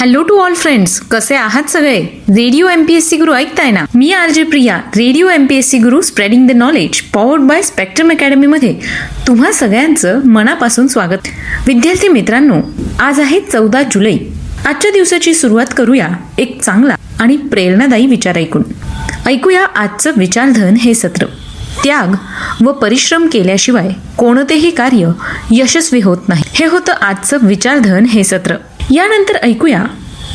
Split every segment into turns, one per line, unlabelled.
Hello to all friends कसे आहात सगळे? Radio M P S C Guru ऐकताय ना? मी R J Priya. Radio M P S C Guru spreading the knowledge powered by Spectrum अकॅडमीमध्ये तुम्हा सगळ्यांचं मनापासून स्वागत. विद्यार्थी मित्रांनो आज आहे चौदा जुलै. आजच्या दिवसाची सुरुवात करूया एक चांगला आणि प्रेरणादायी विचार ऐकून. ऐकूया आजचं विचारधन हे सत्र. त्याग व परिश्रम केल्याशिवाय कोणतेही कार्य यशस्वी होत नाही. हे होतं आजचं विचारधन हे सत्र. यानंतर ऐकूया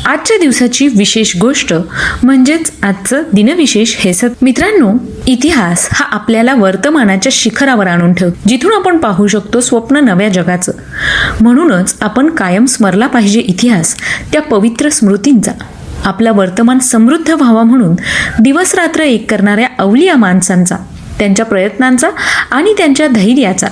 आजच्या दिवसाची विशेष गोष्ट म्हणजेच आजचं दिनविशेष हे सत मित्रांनो इतिहास हा आपल्याला वर्तमानाच्या शिखरावर आणून ठेव जिथून आपण पाहू शकतो स्वप्न नव्या जगाचं. म्हणूनच आपण कायम स्मरला पाहिजे इतिहास त्या पवित्र स्मृतींचा. आपला वर्तमान समृद्ध व्हावा म्हणून दिवस रात्र एक करणाऱ्या अवलिया माणसांचा त्यांच्या प्रयत्नांचा आणि त्यांच्या धैर्याचा.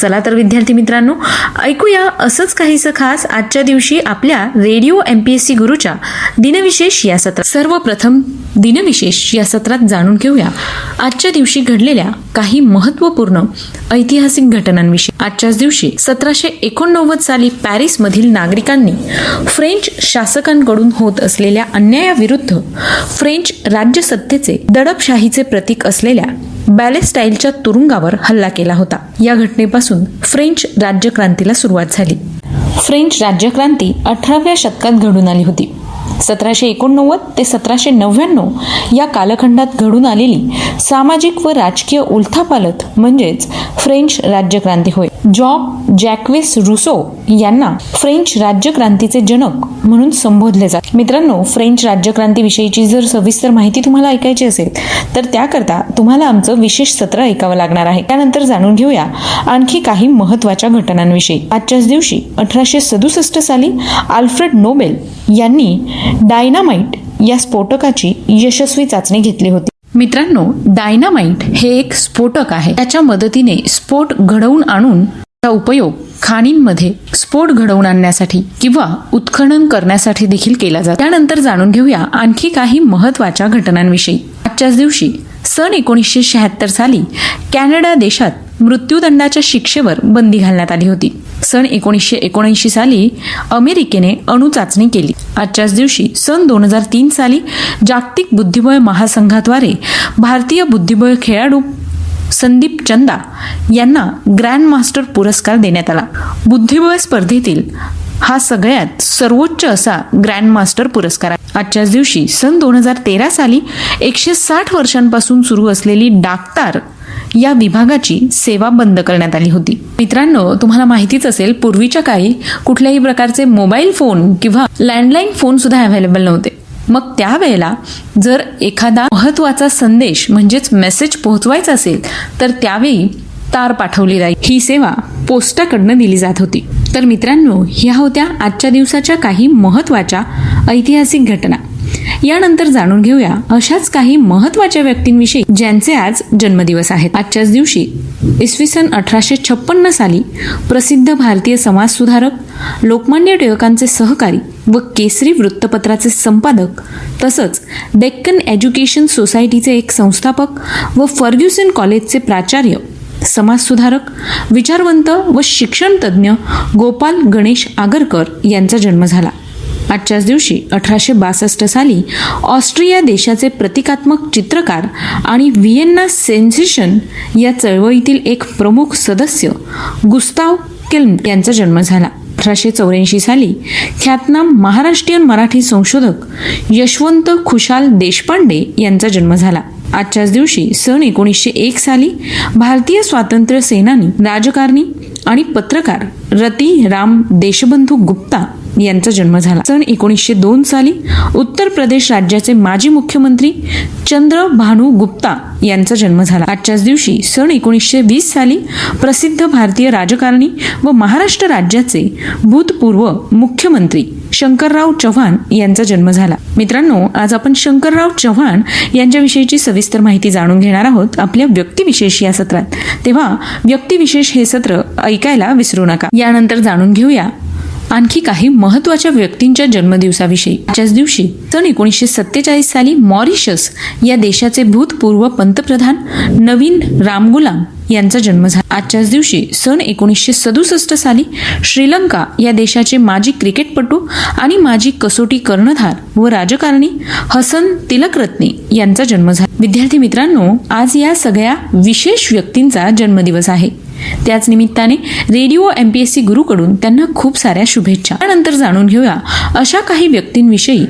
चला तर विद्यार्थी मित्रांनो ऐकूया असंच काहीसं खास आजच्या दिवशी आपल्या radio M P S C गुरुच्या दिनविशेष या सत्रात. सर्वप्रथम दिनविशेष या सत्रात जाणून घेऊया. आजच्या दिवशी घडलेल्या काही महत्त्वपूर्ण ऐतिहासिक घटनांविषयी. आजच्याच दिवशी सतराशे एकोणनव्वद साली पॅरिसमधील नागरिकांनी फ्रेंच शासकांकडून होत असलेल्या अन्यायाविरुद्ध फ्रेंच राज्यसत्तेचे दडपशाहीचे प्रतीक असलेल्या बॅलेस्टाईलच्या तुरुंगावर हल्ला केला होता. या घटनेपासून फ्रेंच राज्यक्रांतीला सुरुवात झाली. फ्रेंच राज्यक्रांती अठराव्या शतकात घडून आली होती. सतराशे एकोणनव्वद ते सतराशे नव्याण्णव या कालखंडात घडून आलेली सामाजिक व राजकीय उलथापालथ म्हणजेच फ्रेंच राज्यक्रांती होय. जॉक जॅक्विस रुसो यांना फ्रेंच राज्यक्रांतीचे जनक म्हणून संबोधले जाते. मित्रांनो फ्रेंच राज्यक्रांतीविषयीची जर सविस्तर माहिती तुम्हाला ऐकायची असेल तर त्याकरता तुम्हाला आमचं विशेष सत्र ऐकावं लागणार आहे. त्यानंतर जाणून घेऊया आणखी काही महत्त्वाच्या घटनांविषयी. आजच्याच दिवशी अठराशे सदुसष्ट साली आल्फ्रेड नोबेल यांनी डायनामाइट या स्फोटकाची यशस्वी चाचणी घेतली होती. मित्रांनो डायनामाइट हे एक स्फोटक आहे. त्याच्या मदतीने स्फोट घडवून आणून त्याचा उपयोग खाणींमध्ये स्फोट घडवून आणण्यासाठी किंवा उत्खनन करण्यासाठी देखील केला जातो. त्यानंतर जाणून घेऊया आणखी काही महत्त्वाच्या घटनांविषयी. आजच्याच दिवशी सन एकोणीसशे शहात्तर साली कॅनडा देशात मृत्यूदंडाच्या शिक्षेवर बंदी घालण्यात आली होती. सन एकोणीसशे एकोणऐंशी साली अमेरिकेने अणुचाचणी केली. आजच्याच दिवशी सन दोन हजार तीन साली जागतिक बुद्धिबळ महासंघाद्वारे भारतीय बुद्धिबळ खेळाडू संदीप चंदा यांना ग्रँड मास्टर पुरस्कार देण्यात आला. बुद्धिबळ स्पर्धेतील हा सगळ्यात सर्वोच्च असा ग्रँड मास्टर पुरस्कार आहे. आजच्याच दिवशी सन दोन हजार तेरा साली एकशे साठ वर्षांपासून सुरू असलेली डाक्तार या विभागाची सेवा बंद करण्यात आली होती. मित्रांनो तुम्हाला माहितीच असेल पूर्वीच्या काळी कुठल्याही प्रकारचे मोबाईल फोन किंवा लँडलाईन फोन सुद्धा अवेलेबल नव्हते. मग त्यावेळेला जर एखादा महत्त्वाचा संदेश म्हणजेच मेसेज पोहोचवायचा असेल तर त्यावेळी तार पाठवली जाईल ही सेवा पोस्टाकडनं दिली जात होती. तर मित्रांनो ह्या होत्या आजच्या दिवसाच्या काही महत्त्वाच्या ऐतिहासिक घटना. यानंतर जाणून घेऊया अशाच काही महत्त्वाच्या व्यक्तींविषयी ज्यांचे आज जन्मदिवस आहेत. आजच्याच दिवशी इसवी सन अठराशे छप्पन्न साली प्रसिद्ध भारतीय समाजसुधारक लोकमान्य टिळकांचे सहकारी व केसरी वृत्तपत्राचे संपादक तसंच डेक्कन एज्युकेशन सोसायटीचे एक संस्थापक व फर्ग्युसन कॉलेजचे प्राचार्य समाजसुधारक विचारवंत व शिक्षणतज्ज्ञ गोपाल गणेश आगरकर यांचा जन्म झाला. आजच्याच दिवशी अठराशे बासष्ट साली ऑस्ट्रिया देशाचे प्रतिकात्मक चित्रकार आणि व्हिएन्ना सेन्सेशन या चळवळीतील एक प्रमुख सदस्य गुस्ताव किल्म यांचा जन्म झाला. अठराशे चौऱ्याऐंशी साली ख्यातनाम महाराष्ट्रीयन मराठी संशोधक यशवंत खुशाल देशपांडे यांचा जन्म झाला. आजच्याच दिवशी सन एकोणीसशे एक साली भारतीय स्वातंत्र्य सेनानी राजकारणी आणि पत्रकार रती राम देशबंधू गुप्ता यांचा जन्म झाला. सन एकोणीसशे दोन साली उत्तर प्रदेश राज्याचे माजी मुख्यमंत्री चंद्र भानू गुप्ता यांचा जन्म झाला. आजच्याच दिवशी सन एकोणीसशे वीस साली प्रसिद्ध भारतीय राजकारणी व महाराष्ट्र राज्याचे भूतपूर्व मुख्यमंत्री शंकरराव चव्हाण यांचा जन्म झाला. मित्रांनो आज आपण शंकरराव चव्हाण यांच्याविषयीची सविस्तर माहिती जाणून घेणार आहोत आपल्या व्यक्तिविशेष या सत्रात. तेव्हा व्यक्तिविशेष हे सत्र ऐकायला विसरू नका. यानंतर जाणून घेऊया आणखी काही महत्त्वाच्या व्यक्तींच्या जन्मदिवसाविषयी. आजच्याच दिवशी सन एकोणीसशे सत्तेचाळीस साली मॉरिशस या देशाचे भूतपूर्व पंतप्रधान नवीन रामगुलाम यांचा जन्म झाला. आजच्याच दिवशी सन एकोणीसशे सदुसष्ट साली श्रीलंका या देशाचे माजी क्रिकेटपटू आणि माजी कसोटी कर्णधार व राजकारणी हसन तिलकरत्ने यांचा जन्म झाला. विद्यार्थी मित्रांनो आज या सगळ्या विशेष व्यक्तींचा जन्मदिवस आहे. त्याच निमित्ताने radio M P S C गुरुकडून त्यांना खूप साऱ्या शुभेच्छा. त्यानंतर जाणून घेऊया अशा काही व्यक्तींविषयी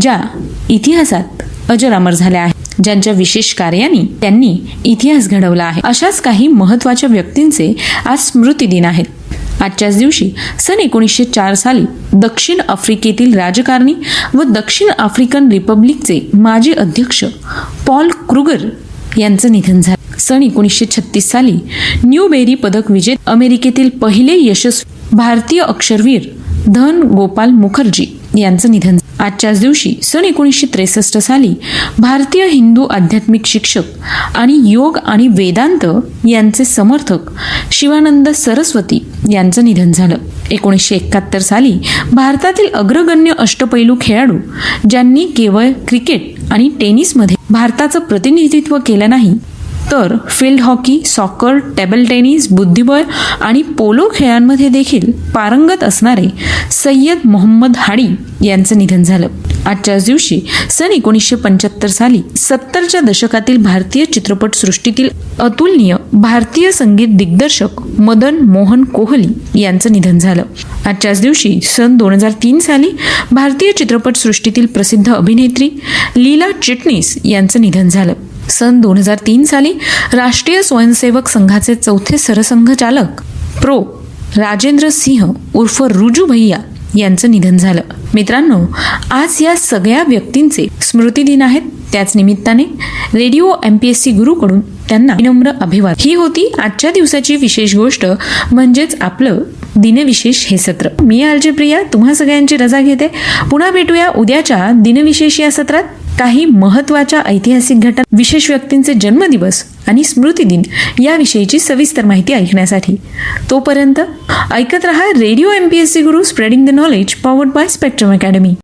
ज्या इतिहासात अजरामर झाल्या आहेत. ज्यांच्या विशेष कार्याने त्यांनी इतिहास घडवला आहे. अशाच काही महत्त्वाच्या व्यक्तींचे आज स्मृती दिन आहेत. आजच्याच दिवशी सन एकोणीसशे चार साली दक्षिण आफ्रिकेतील राजकारणी व दक्षिण आफ्रिकन रिपब्लिकचे माजी अध्यक्ष पॉल क्रुगर यांचं निधन झालं. सन एकोणीसशे छत्तीस साली न्यू बेरी पदक विजेत अमेरिकेतील पहिले यशस्वी भारतीय अक्षरवीर धन गोपाल मुखर्जी यांचं निधन झालं. आजच्याच दिवशी सन एकोणीसशे त्रेसष्ट साली भारतीय हिंदू आध्यात्मिक शिक्षक आणि योग आणि वेदांत यांचे समर्थक शिवानंद सरस्वती यांचं निधन झालं एकोणीसशे एकाहत्तर साली भारतातील अग्रगण्य अष्टपैलू खेळाडू ज्यांनी केवळ क्रिकेट आणि टेनिसमध्ये भारताचं प्रतिनिधित्व केलं नाही तर field hockey soccer table tennis बुद्धिबळ आणि पोलो खेळांमध्ये देखील पारंगत असणारे सय्यद मोहम्मद हाडी यांचं निधन झालं. आजच्याच दिवशी सन एकोणीसशे पंच्याहत्तर साली सत्तरच्या दशकातील भारतीय चित्रपटसृष्टीतील अतुलनीय भारतीय संगीत दिग्दर्शक मदन मोहन कोहली यांचं निधन झालं. आजच्याच दिवशी सन दोन हजार तीन साली भारतीय चित्रपटसृष्टीतील प्रसिद्ध अभिनेत्री लीला चिटणीस यांचं निधन झालं. सन दोन हजार तीन साली राष्ट्रीय स्वयंसेवक संघाचे चौथे सरसंघचालक प्रो. राजेंद्र सिंह उर्फ रुजू भैया यांचं निधन झालं. मित्रांनो आज या सगळ्या व्यक्तींचे स्मृती दिन आहेत. त्याच निमित्ताने radio M P S C गुरुकडून त्यांना विनम्र अभिवाद ही होती आजच्या दिवसाची विशेष गोष्ट म्हणजेच आपलं दिनविशेष हे सत्र. मी आरजे प्रिया तुम्हा सगळ्यांची रजा घेते. पुन्हा भेटूया उद्याच्या दिनविशेष या सत्रात. काही महत्त्वाच्या ऐतिहासिक घटना विशेष व्यक्तींचे जन्मदिवस आणि स्मृती दिन याविषयीची सविस्तर माहिती ऐकण्यासाठी. तोपर्यंत ऐकत रहा radio M P S C Guru spreading the knowledge powered by Spectrum Academy